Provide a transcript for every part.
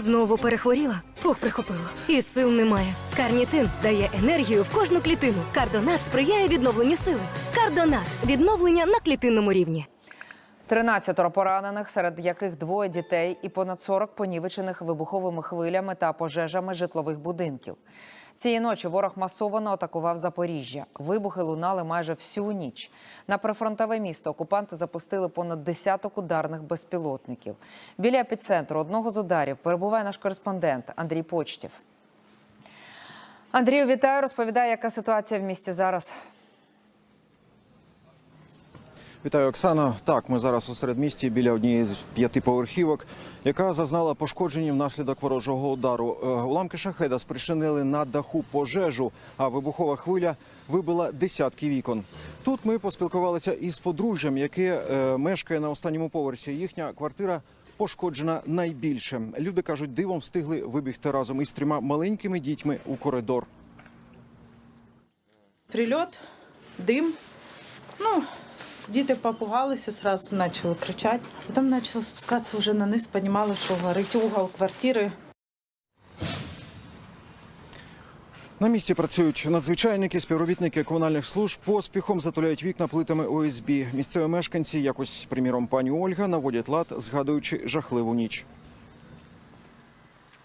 Знову перехворіла, фух прихопило. І сил немає. Карнітин дає енергію в кожну клітину. Кардонат сприяє відновленню сили. Кардонат відновлення на клітинному рівні. 13 поранених, серед яких двоє дітей і понад 40 понівечених вибуховими хвилями та пожежами житлових будинків. Цієї ночі ворог масово атакував Запоріжжя. Вибухи лунали майже всю ніч. На прифронтове місто окупанти запустили понад десяток ударних безпілотників. Біля епіцентру одного з ударів перебуває наш кореспондент Андрій Почтів. Андрію, вітаю. Розповідає, яка ситуація в місті зараз. Вітаю, Оксано. Так, ми зараз у середмісті біля однієї з п'ятиповерхівок, яка зазнала пошкодження внаслідок ворожого удару. Е, Уламки шахеда спричинили на даху пожежу, а вибухова хвиля вибила десятки вікон. Тут ми поспілкувалися із подружжям, яке е, мешкає на останньому поверсі. Їхня квартира пошкоджена найбільше. Люди кажуть, дивом встигли вибігти разом із трьома маленькими дітьми у коридор. Прильот, дим. Ну, діти попугалися, сразу почали кричати. Потім почали спускатися вже на низ, розуміли, що горить угол квартири. На місці працюють надзвичайники, співробітники комунальних служб поспіхом затуляють вікна плитами ОСБ. Місцеві мешканці, якось приміром пані Ольга, наводять лад, згадуючи жахливу ніч.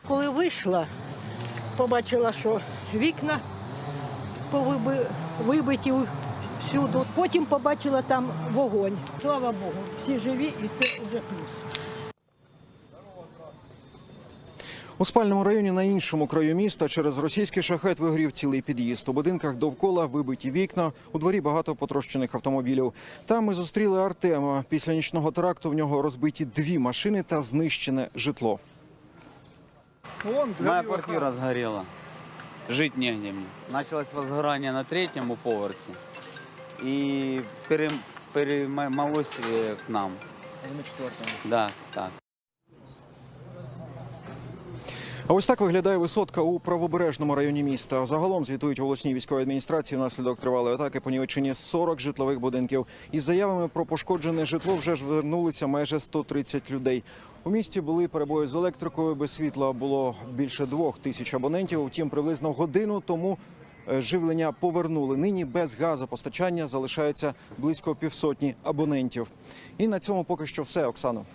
Коли вийшла, побачила, що вікна повиби- вибиті всюди. Потім побачила там вогонь. Слава Богу, всі живі і це вже плюс. У спальному районі на іншому краю міста через російський шахет вигорів цілий під'їзд. У будинках довкола вибиті вікна. У дворі багато потрощених автомобілів. Там ми зустріли Артема. Після нічного теракту в нього розбиті дві машини та знищене житло. Моя квартира сгорела. Жить негде мне. Началось возгорание на третьем поверсе. И пере, перемалось к нам. На четвертому. Да, так. А ось так виглядає висотка у правобережному районі міста. Загалом звітують в обласній військовій адміністрації внаслідок тривалої атаки по Німеччині 40 житлових будинків. Із заявами про пошкоджене житло вже ж звернулися майже 130 людей. У місті були перебої з електрикою. Без світла було більше двох тисяч абонентів. Втім, приблизно годину тому. Е, Живлення повернули. Нині без газопостачання залишається близько півсотні абонентів. І на цьому поки що все, Оксано.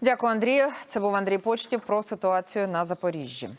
Дякую, Андрію. Це був Андрій Почтів про ситуацію на Запоріжжі.